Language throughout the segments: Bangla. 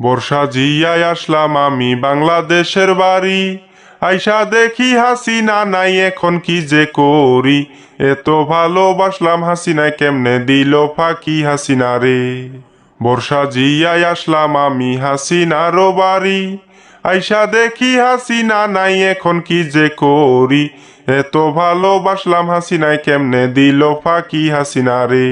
বর্ষা জিয়ায় আসলাম আমি বাংলাদেশের বাড়ি। আইসা দেখি হাসিনা নাই, এখন কি যে করি? এত ভালোবাসলাম হাসিনায় কেমনে দিল ফাঁকি হাসিনা রে? বর্ষা জিয়ায় আসলাম আমি হাসিনারও বাড়ি। আইসা দেখি হাসিনা নাই, এখন কি যে করি? এত ভালোবাসলাম হাসিনায় কেমনে দিল ফাঁকি হাসিনা রে?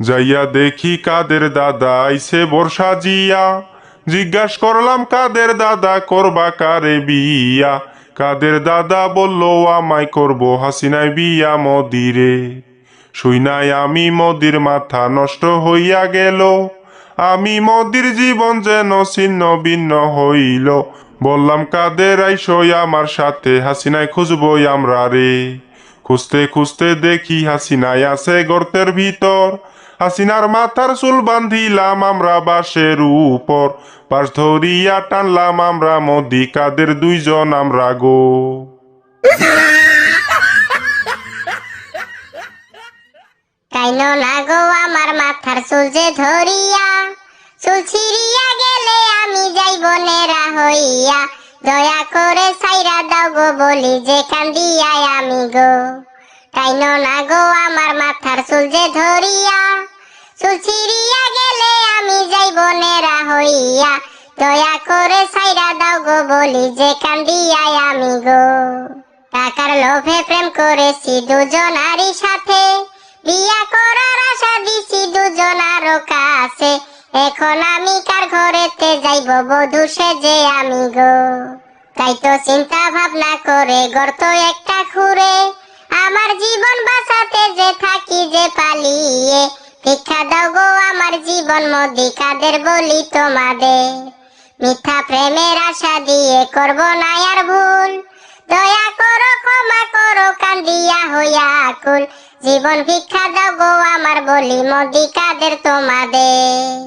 যাইয়া দেখি কাদের দাদা আইসে বর্ষা জিয়া। জিজ্ঞাস করলাম, কাদের দাদা করবা কারে বিয়া? কাদের দাদা বলল, আমায় করব হাসিনায় বিয়া মদিরে। শুইনাই আমি মদির মাথা নষ্ট হইয়া গেল। আমি মদির জীবন যেন ছিন্ন ভিন্ন হইল। বললাম, কাদের আইসই আমার সাথে? হাসিনায় খুঁজবই আমরা রে। খুঁজতে খুঁজতে দেখি হাসিনায় আছে গর্তের ভিতর। হাসিনার মাথার চুল বান্ধিলাম আমরা বাঁশের উপর। পাশ ধরিয়া টানলাম আমরা মোদি কাদের দুইজন আমরা গো। কাইন না গো আমার মাথার চুল যে ধরিয়া? চুল ছিড়িয়া গেলে আমি যাইব নেরা হইয়া। দয়া করে সাইরা দাও গো বলি যে কান্দিয়া আমি গো। কাইন না গো আমার মাথার চুল যে ধরিয়া? ছিড়িয়া গেলে আমি যাইব নেরা হইয়া। দয়া করে সাইরা দাও গো বলি যে কান্দিয়া আমি গো। টাকার লোভে প্রেম করেছি সাথে। বিয়া করার আশা দিছি কাছে। এখন আমি কার ঘরেতে যাইব বধূ সেজে আমি গো। তাই তো চিন্তা ভাবনা করে গর্ত একটা খুঁড়ে। আমার জীবন বাঁচাতে যে থাকি যে পালিয়ে। ভিক্ষা দাও গো আমার জীবন মদিকাদের বলি তোমাদের। মিথ্যা প্রেমের আশা দিয়ে করব না আর ভুল। দয়া করো, ক্ষমা করো, কান্দিয়া হইয়া কুল জীবন ভিক্ষা দাও গো আমার বলি মদিকাদের তোমাদের।